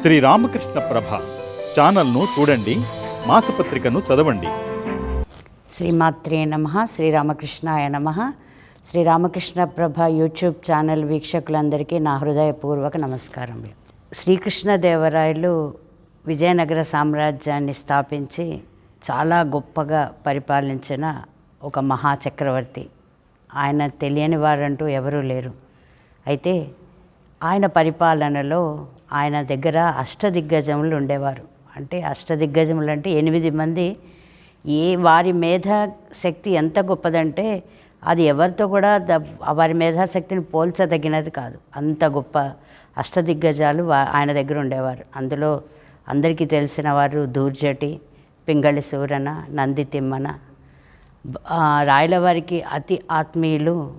శ్రీ రామకృష్ణ ప్రభ ఛానల్ను చూడండి మాసపత్రికను చదవండి. శ్రీమాత్రే నమ శ్రీరామకృష్ణాయ నమ. శ్రీరామకృష్ణ ప్రభ యూట్యూబ్ ఛానల్ వీక్షకులందరికీ నా హృదయపూర్వక నమస్కారములు. శ్రీకృష్ణదేవరాయలు విజయనగర సామ్రాజ్యాన్ని స్థాపించి చాలా గొప్పగా పరిపాలించిన ఒక మహా చక్రవర్తి ఆయన తెలియని వారంటూ ఎవరూ లేరు. అయితే ఆయన పరిపాలనలో ఆయన దగ్గర అష్టదిగ్గజములు ఉండేవారు. అంటే అష్టదిగ్గజములు అంటే ఎనిమిది మంది. ఏ వారి మేధా శక్తి ఎంత గొప్పదంటే అది ఎవరితో కూడా ద- వారి మేధాశక్తిని పోల్చదగినది కాదు. అంత గొప్ప అష్టదిగ్గజాలు ఆయన దగ్గర ఉండేవారు. అందులో అందరికీ తెలిసిన వారు దూర్జటి పింగళి సూరన నంది తిమ్మన. రాయలవారికి అతి ఆత్మీయులు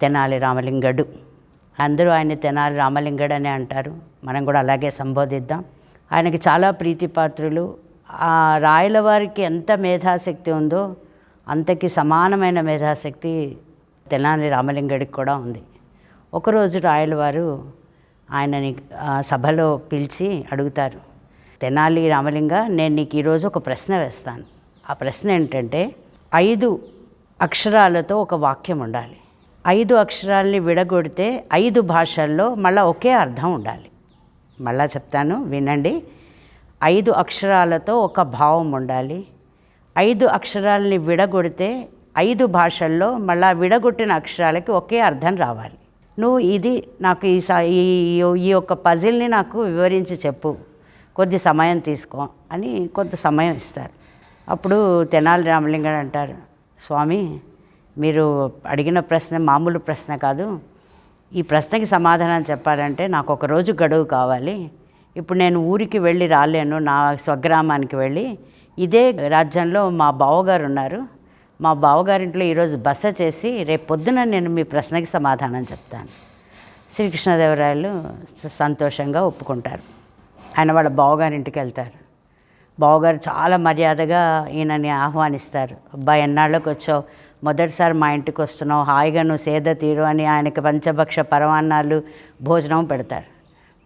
తెనాలి రామలింగడు. అందరూ ఆయన తెనాలి రామలింగడు అని అంటారు. మనం కూడా అలాగే సంబోధిద్దాం. ఆయనకి చాలా ప్రీతిపాత్రులు. ఆ రాయలవారికి ఎంత మేధాశక్తి ఉందో అంతకి సమానమైన మేధాశక్తి తెనాలి రామలింగడికి కూడా ఉంది. ఒకరోజు రాయలవారు ఆయనని సభలో పిలిచి అడుగుతారు తెనాలి రామలింగ నేను నీకు ఈరోజు ఒక ప్రశ్న వేస్తాను. ఆ ప్రశ్న ఏంటంటే ఐదు అక్షరాలతో ఒక వాక్యం ఉండాలి. ఐదు అక్షరాల్ని విడగొడితే ఐదు భాషల్లో మళ్ళీ ఒకే అర్థం ఉండాలి. మళ్ళా చెప్తాను వినండి. ఐదు అక్షరాలతో ఒక భావం ఉండాలి. ఐదు అక్షరాలని విడగొడితే ఐదు భాషల్లో మళ్ళా విడగొట్టిన అక్షరాలకి ఒకే అర్థం రావాలి. నువ్వు ఇది నాకు ఈ స- ఈ ఈ యొక్క పజిల్ని నాకు వివరించి చెప్పు. కొద్ది సమయం తీసుకో అని కొంత సమయం ఇస్తారు. అప్పుడు తెనాలి రామలింగడు అంటారు స్వామి మీరు అడిగిన ప్రశ్న మామూలు ప్రశ్న కాదు. ఈ ప్రశ్నకి సమాధానం చెప్పాలంటే నాకు ఒక రోజు గడువు కావాలి. ఇప్పుడు నేను ఊరికి వెళ్ళి రాలేను నా స్వగ్రామానికి వెళ్ళి. ఇదే రాజ్యంలో మా బావగారు ఉన్నారు. మా బావగారింట్లో ఈరోజు బస చేసి రేపు పొద్దున నేను మీ ప్రశ్నకి సమాధానం చెప్తాను. శ్రీకృష్ణదేవరాయలు సంతోషంగా ఒప్పుకుంటారు. ఆయన వాళ్ళ బావగారింటికి వెళ్తారు. బావగారు చాలా మర్యాదగా ఈయనని ఆహ్వానిస్తారు. అబ్బాయి ఎన్నాళ్ళకి వచ్చావు మొదటిసారి మా ఇంటికి వస్తున్నావు హాయిగా నువ్వు సేద తీరు అని ఆయనకి పంచభక్ష పరమాన్నాలు భోజనం పెడతారు.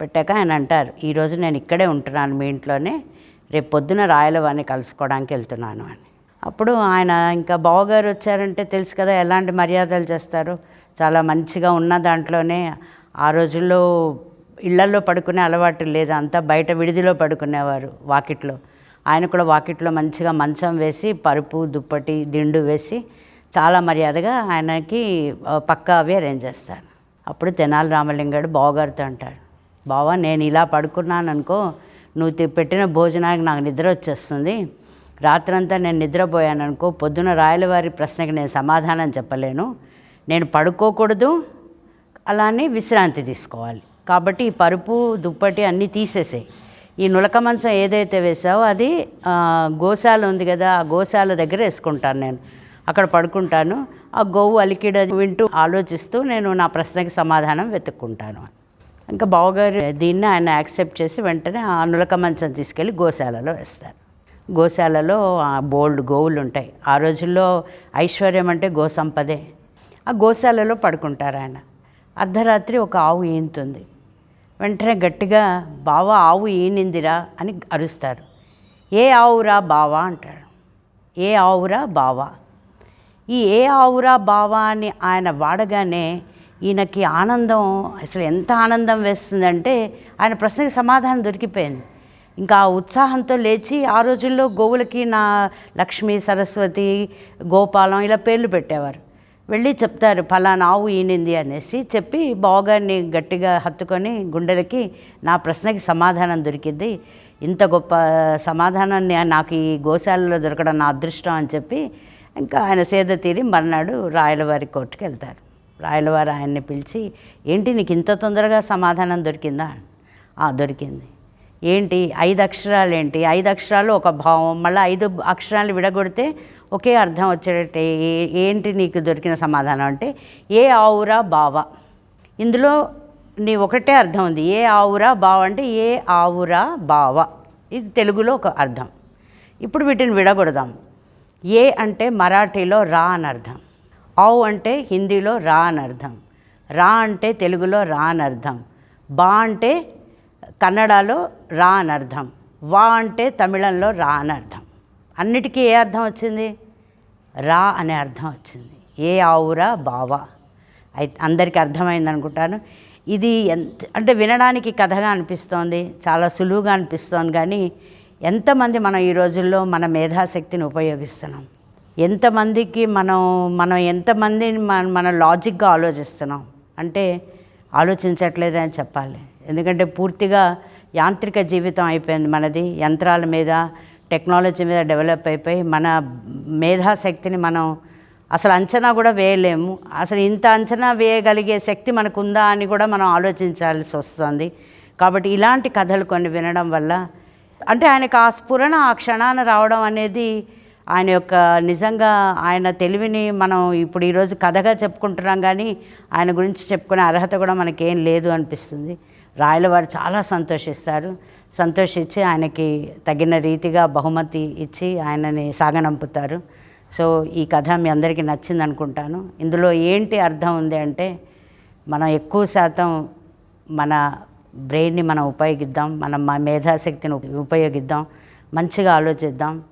పెట్టాక ఆయన అంటారు ఈరోజు నేను ఇక్కడే ఉంటున్నాను మీ ఇంట్లోనే రేపు పొద్దున రాయలవాణి కలుసుకోవడానికి వెళ్తున్నాను అని. అప్పుడు ఆయన ఇంకా బావగారు వచ్చారంటే తెలుసు కదా ఎలాంటి మర్యాదలు చేస్తారు. చాలా మంచిగా ఉన్న దాంట్లోనే ఆ రోజుల్లో ఇళ్ళల్లో పడుకునే అలవాటు లేదు అంతా బయట విడిదిలో పడుకునేవారు వాకిట్లో. ఆయన కూడా వాకిట్లో మంచిగా మంచం వేసి పరుపు దుప్పటి దిండు వేసి చాలా మర్యాదగా ఆయనకి పక్కా అవి అరేంజ్ చేస్తారు. అప్పుడు తెనాలి రామలింగడు బావగారితో అంటాడు బావా నేను ఇలా పడుకున్నాను అనుకో నువ్వు పెట్టిన భోజనానికి నాకు నిద్ర వచ్చేస్తుంది. రాత్రంతా నేను నిద్రపోయాను అనుకో పొద్దున రాయలవారి ప్రశ్నకి నేను సమాధానం చెప్పలేను. నేను పడుకోకూడదు. అలానే విశ్రాంతి తీసుకోవాలి. కాబట్టి ఈ పరుపు దుప్పటి అన్నీ తీసేసాయి. ఈ నులక మంచం ఏదైతే వేసావో అది గోశాల ఉంది కదా ఆ గోశాల దగ్గర వేసుకుంటాను నేను. అక్కడ పడుకుంటాను. ఆ గోవు అలికిడ వింటూ ఆలోచిస్తూ నేను నా ప్రశ్నకి సమాధానం వెతుక్కుంటాను. ఇంకా బావగారు దీన్ని ఆయన యాక్సెప్ట్ చేసి వెంటనే ఆ నులక మంచం తీసుకెళ్ళి గోశాలలో వేస్తారు. గోశాలలో ఆ బోల్డ్ గోవులు ఉంటాయి. ఆ రోజుల్లో ఐశ్వర్యం అంటే గోసంపదే ఆ గోశాలలో పడుకుంటారు ఆయన. అర్ధరాత్రి ఒక ఆవు ఈనుతుంది. వెంటనే గట్టిగా బావా ఆవు ఈనిందిరా అని అరుస్తారు. ఏ ఆవురా బావా అంటాడు. ఏ ఆవురా బావా ఈ ఏ ఆవురా బావా అని ఆయన వాడగానే ఈయనకి ఆనందం అసలు ఎంత ఆనందం వేస్తుందంటే ఆయన ప్రశ్నకి సమాధానం దొరికిపోయింది. ఇంకా ఆ ఉత్సాహంతో లేచి ఆ రోజుల్లో గోవులకి నా లక్ష్మి సరస్వతి గోపాలం ఇలా పేర్లు పెట్టేవారు. వెళ్ళి చెప్తారు ఫలానా ఆవు ఈనింది అనేసి చెప్పి బావగారిని గట్టిగా హత్తుకొని గుండెలకి నా ప్రశ్నకి సమాధానం దొరికింది ఇంత గొప్ప సమాధానాన్ని నాకు ఈ గోశాలలో దొరకడం నా అదృష్టం అని చెప్పి ఇంకా ఆయన సేద తీరి మర్నాడు రాయలవారి కోర్టుకి వెళ్తారు. రాయలవారు ఆయన్ని పిలిచి ఏంటి నీకు ఇంత తొందరగా సమాధానం దొరికిందా? "ఆ, దొరికింది. ఏంటి? ఐదు అక్షరాలు ఏంటి ఐదు అక్షరాలు ఒక భావం మళ్ళీ ఐదు అక్షరాలు విడగొడితే ఒకే అర్థం వచ్చేటట్టు. ఏ- ఏంటి నీకు దొరికిన సమాధానం? అంటే ఏ ఆవురా బావ. ఇందులో నీ ఒకటే అర్థం ఉంది. ఏ ఆవురా బావ అంటే ఏ ఆవురా బావ. ఇది తెలుగులో ఒక అర్థం. ఇప్పుడు వీటిని విడగొడదాం. ఏ అంటే మరాఠీలో రా అని అర్థం. ఆవు అంటే హిందీలో రా అని అర్థం. రా అంటే తెలుగులో రా అని అర్థం. బా అంటే కన్నడలో రా అని అర్థం. వా అంటే తమిళంలో రా అని అర్థం. అన్నిటికీ ఏ అర్థం వచ్చింది? రా అనే అర్థం వచ్చింది. ఏ ఆవురా బావా. అయితే అందరికీ అర్థమైంది అనుకుంటాను. ఇది ఎంత అంటే వినడానికి కథగా అనిపిస్తోంది. చాలా సులువుగా అనిపిస్తోంది కానీ ఎంతమంది మనం ఈ రోజుల్లో మన మేధాశక్తిని ఉపయోగిస్తున్నాం? ఎంతమందికి మనం మనం ఎంతమందిని మన మన లాజిక్గా ఆలోచిస్తున్నాం? అంటే ఆలోచించట్లేదని చెప్పాలి. ఎందుకంటే పూర్తిగా యాంత్రిక జీవితం అయిపోయింది మనది. యంత్రాల మీద టెక్నాలజీ మీద డెవలప్ అయిపోయి మన మేధాశక్తిని మనం అసలు అంచనా కూడా వేయలేము. అసలు ఇంత అంచనా వేయగలిగే శక్తి మనకు ఉందా అని కూడా మనం ఆలోచించాల్సి వస్తుంది. కాబట్టి ఇలాంటి కథలు కొన్ని వినడం వల్ల అంటే ఆయనకు ఆ స్ఫురణ ఆ క్షణాన రావడం అనేది ఆయన యొక్క నిజంగా ఆయన తెలివిని మనం ఇప్పుడు ఈరోజు కథగా చెప్పుకుంటున్నాం కానీ ఆయన గురించి చెప్పుకునే అర్హత కూడా మనకేం లేదు అనిపిస్తుంది. రాయలవారు చాలా సంతోషిస్తారు. సంతోషించి ఆయనకి తగిన రీతిగా బహుమతి ఇచ్చి ఆయనని సాగనంపుతారు. సో ఈ కథ మీ అందరికీ నచ్చింది అనుకుంటాను ఇందులో ఏంటి అర్థం ఉంది అంటే మనం ఎక్కువ శాతం మన బ్రెయిన్ని మనం ఉపయోగిద్దాం మన మా మేధాశక్తిని ఉపయోగిద్దాం మంచిగా ఆలోచిద్దాం.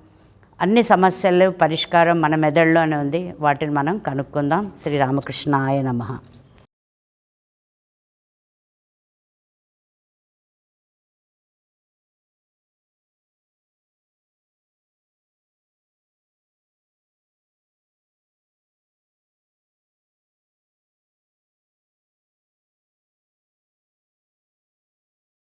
అన్ని సమస్యలు పరిష్కారం మన మెదడులోనే ఉంది. వాటిని మనం కనుక్కుందాం. శ్రీరామకృష్ణ ఆయ నమ.